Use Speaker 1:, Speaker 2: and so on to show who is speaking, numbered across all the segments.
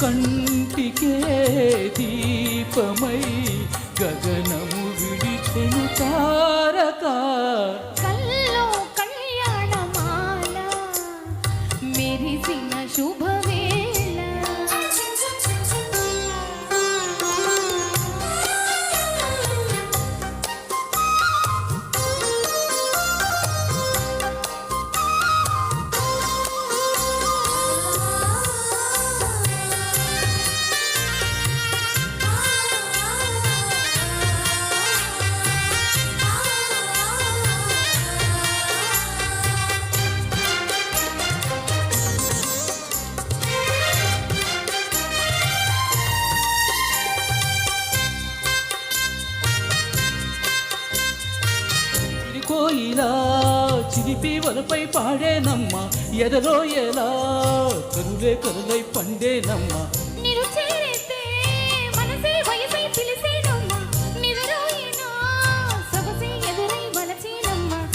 Speaker 1: కంటికే దీపమై గగనము విడిచెను తారక.
Speaker 2: కల్లో కళ్యాణమాల మెరిసిన శుభ
Speaker 1: కోయిలా చిలిపి వలపై పాడేనమ్మ ఎదలో ఎలా కరులే కరులై పండేనమ్మ.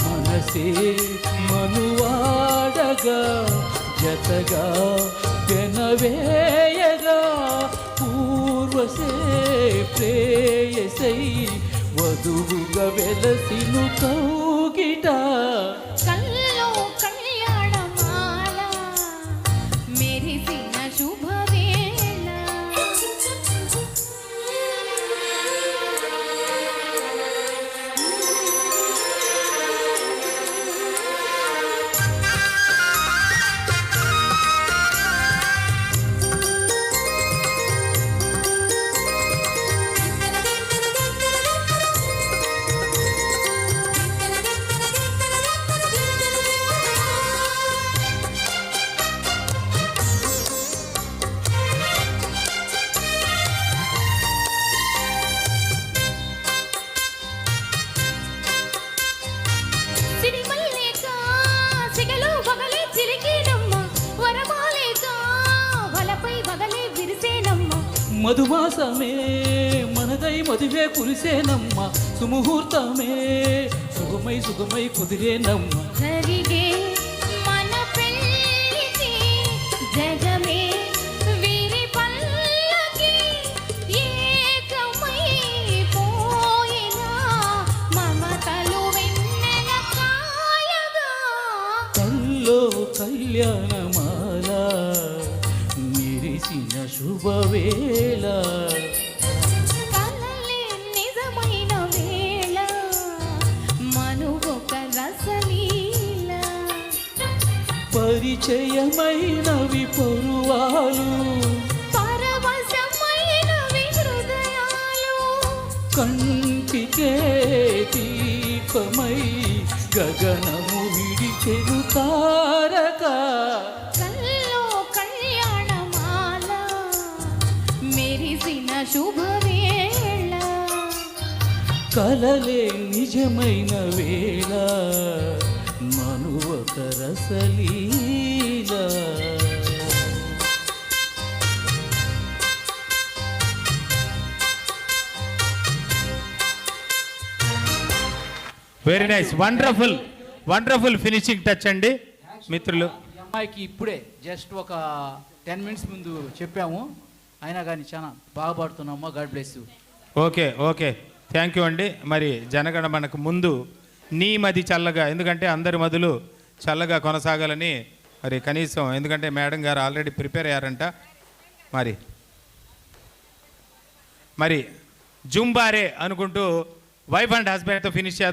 Speaker 2: మనసే
Speaker 1: మనువాడగా జతగా పెనవేయగా పూర్వసే ప్రేయసై వధువుగా వెలసిను కౌగిట
Speaker 2: సిగలో వగలే వరమాలేక వలపై వగలే విరిసేనమ్మ.
Speaker 1: మధుమాసమే మనదై మధువే కురిసేనమ్మ సుముహూర్తమే సుగమై సుగమై కుదిరేనమ్మ. కళ్యాణమాల మెరిసిన శుభవేళ. పరిచయమైనవి పరువాలు కంటికే దీపమై గగనము విడిచెను తారక.
Speaker 2: కల్లో కళ్యాణమాల మెరిసిన శుభవేళ.
Speaker 1: కలలే నిజమైన వేళ మనువక
Speaker 3: very nice wonderful wonderful finishing touch అండి. మిత్రులు.
Speaker 1: అమ్మాయికి ఇప్పుడే జస్ట్ ఒక టెన్ మినిట్స్ ముందు చెప్పాము. అయినా కానీ చాలా బాగా పాడుతున్నామ్మా God bless
Speaker 3: okay okay. Thank you అండి. మరి జనగణ మనకు ముందు నీ మది చల్లగా ఎందుకంటే అందరి మధులు చల్లగా కొనసాగాలని మరి కనీసం ఎందుకంటే మేడం గారు ఆల్రెడీ ప్రిపేర్ అయ్యారంట. మరి మరి జుంబారే అనుకుంటూ వైఫ్ అండ్ హస్బెండ్తో ఫినిష్ చేద్దాం.